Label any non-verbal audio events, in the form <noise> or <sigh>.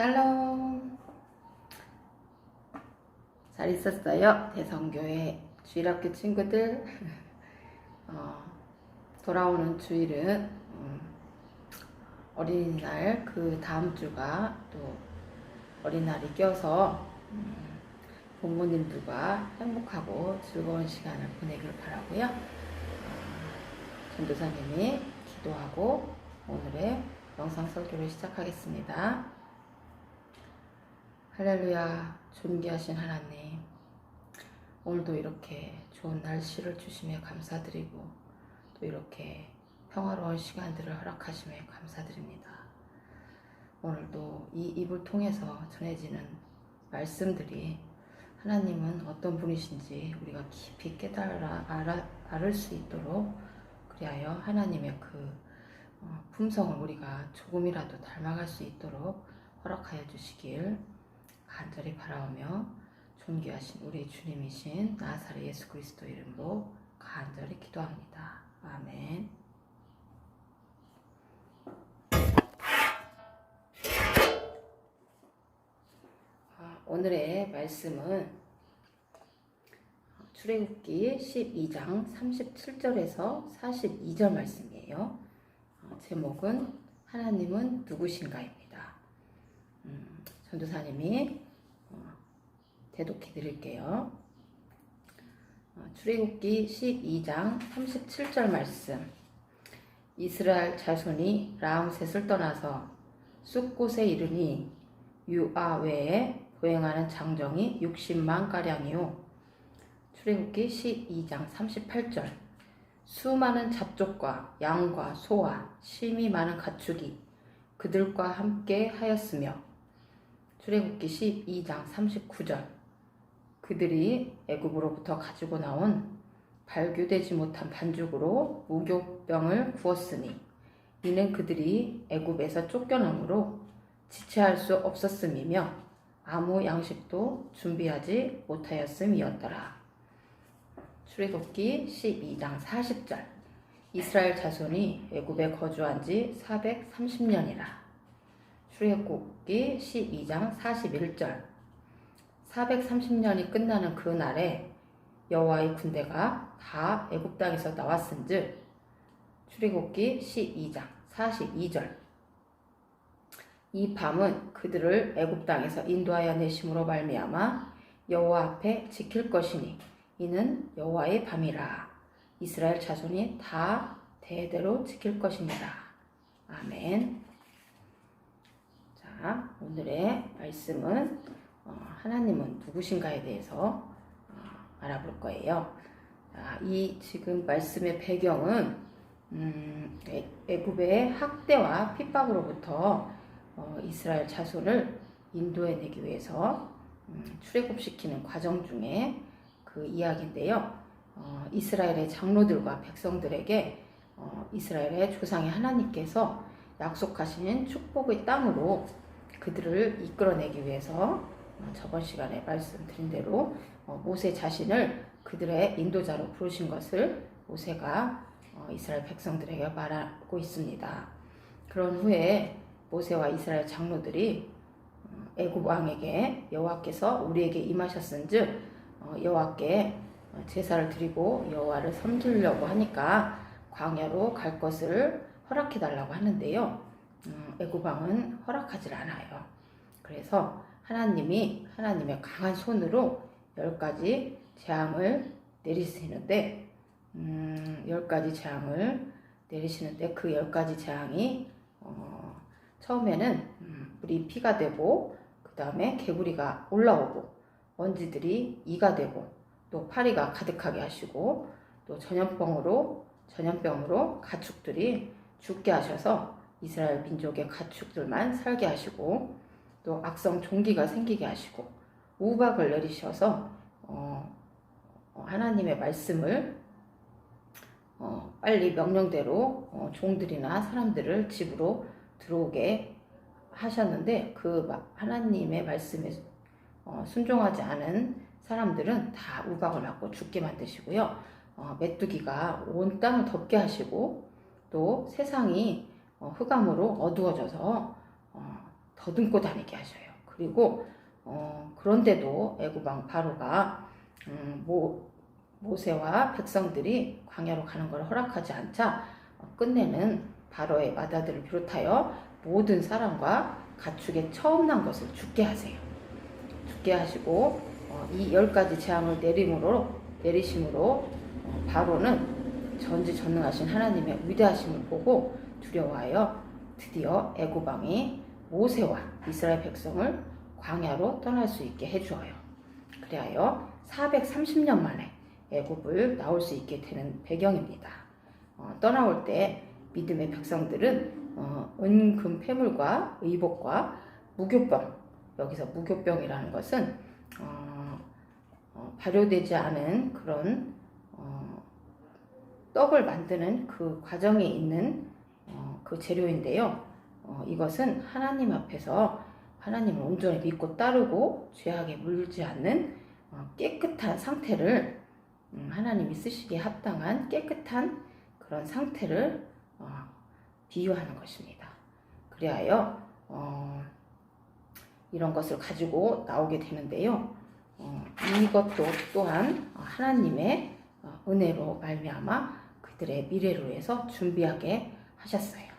샬롬. 잘 있었어요? 대성교회 주일학교 친구들. <laughs> 어, 돌아오는 주일은 음, 어린이날 그 다음 주가 또 어린날이 껴서 음, 부모님들과 행복하고 즐거운 시간을 보내길 바라고요. 어, 전도사님이 기도하고 오늘의 영상 설교를 시작하겠습니다. 할렐루야, 존귀하신 하나님. 오늘도 이렇게 좋은 날씨를 주심에 감사드리고 또 이렇게 평화로운 시간들을 허락하심에 감사드립니다. 오늘도 이 입을 통해서 전해지는 말씀들이 하나님은 어떤 분이신지 우리가 깊이 깨달아 알아, 알을 수 있도록 그리하여 하나님의 그 어, 품성을 우리가 조금이라도 닮아갈 수 있도록 허락하여 주시길 간절히 바라오며 존귀하신 우리 주님이신 나사렛 예수 그리스도 이름으로 간절히 기도합니다. 아멘. 아, 오늘의 말씀은 출애굽기 12장 37절에서 42절 말씀이에요. 어, 제목은 하나님은 누구신가입니다. 음, 전도사님이 어, 대독해 드릴게요. 어, 출애굽기 12장 37절 말씀. 이스라엘 자손이 라암셋을 떠나서 쑥곳에 이르니 유아 외에 보행하는 장정이 60만 가량이요. 출애굽기 12장 38절. 수많은 잡족과 양과 소와 심이 많은 가축이 그들과 함께 하였으며 출애굽기 12장 39절 그들이 애굽으로부터 가지고 나온 발교되지 못한 반죽으로 무교병을 구웠으니 이는 그들이 애굽에서 쫓겨남으로 지체할 수 없었음이며 아무 양식도 준비하지 못하였음이었더라. 출애굽기 12장 40절 이스라엘 자손이 애굽에 거주한 지 430년이라. 출애굽기 12장 41절 430년이 끝나는 그 날에 여호와의 군대가 다 애굽 땅에서 나왔은즉 출애굽기 12장 42절 이 밤은 그들을 애굽 땅에서 인도하여 내심으로 말미암아 여호와 앞에 지킬 것이니 이는 여호와의 밤이라 이스라엘 자손이 다 대대로 지킬 것입니다. 아멘. 자, 오늘의 말씀은 어, 하나님은 누구신가에 대해서 어, 알아볼 거예요. 자, 이 지금 말씀의 배경은 음, 애- 애굽의 학대와 핍박으로부터 어, 이스라엘 자손을 인도해내기 위해서 음, 출애굽시키는 과정 중에 그 이야기인데요. 어, 이스라엘의 장로들과 백성들에게 어, 이스라엘의 조상의 하나님께서 약속하신 축복의 땅으로 그들을 이끌어내기 위해서 어, 저번 시간에 말씀드린 대로 어, 모세 자신을 그들의 인도자로 부르신 것을 모세가 어, 이스라엘 백성들에게 말하고 있습니다. 그런 후에 모세와 이스라엘 장로들이 어, 애굽 왕에게 여호와께서 우리에게 임하셨은즉 어, 여호와께 어, 제사를 드리고 여호와를 섬기려고 하니까 광야로 갈 것을 허락해 달라고 하는데요. 음, 애굽 왕은 허락하지 않아요. 그래서 하나님이 하나님의 강한 손으로 열 가지 재앙을 내리시는데 음, 열 가지 재앙을 내리시는데 그 열 가지 재앙이 어, 처음에는 음, 물이 피가 되고 그 다음에 개구리가 올라오고 먼지들이 이가 되고 또 파리가 가득하게 하시고 또 전염병으로 전염병으로 가축들이 죽게 하셔서 이스라엘 민족의 가축들만 살게 하시고 또 악성 종기가 생기게 하시고 우박을 내리셔서 어, 어, 하나님의 말씀을 어, 빨리 명령대로 어, 종들이나 사람들을 집으로 들어오게 하셨는데 그 마- 하나님의 말씀에 어, 순종하지 않은 사람들은 다 우박을 맞고 죽게 만드시고요. 어, 메뚜기가 온 땅을 덮게 하시고 또 세상이 어, 흑암으로 어두워져서 어, 더듬고 다니게 하셔요. 그리고 어, 그런데도 애굽왕 바로가 음, 모, 모세와 백성들이 광야로 가는 것을 허락하지 않자 어, 끝내는 바로의 마다들을 비롯하여 모든 사람과 가축의 처음 난 것을 죽게 하세요. 죽게 하시고 어, 이열 가지 재앙을 내림으로 내리심으로 어, 바로는 전지전능하신 하나님의 위대하심을 보고 두려워하여 드디어 애굽 왕이 모세와 이스라엘 백성을 광야로 떠날 수 있게 해주어요. 그리하여 430년 만에 애굽을 나올 수 있게 되는 배경입니다. 어, 떠나올 때 믿음의 백성들은 어, 은금 폐물과 의복과 무교병 여기서 무교병이라는 것은 어, 어, 발효되지 않은 그런 어, 떡을 만드는 그 과정에 있는 어, 그 재료인데요. 어, 이것은 하나님 앞에서 하나님을 온전히 믿고 따르고 죄악에 물지 않는 어, 깨끗한 상태를 음, 하나님이 쓰시기에 합당한 깨끗한 그런 상태를 어, 비유하는 것입니다. 그리하여 어, 이런 것을 가지고 나오게 되는데요. 어, 이것도 또한 하나님의 어, 은혜로 말미암아 그들의 미래를 위해서 준비하게 하셨어요.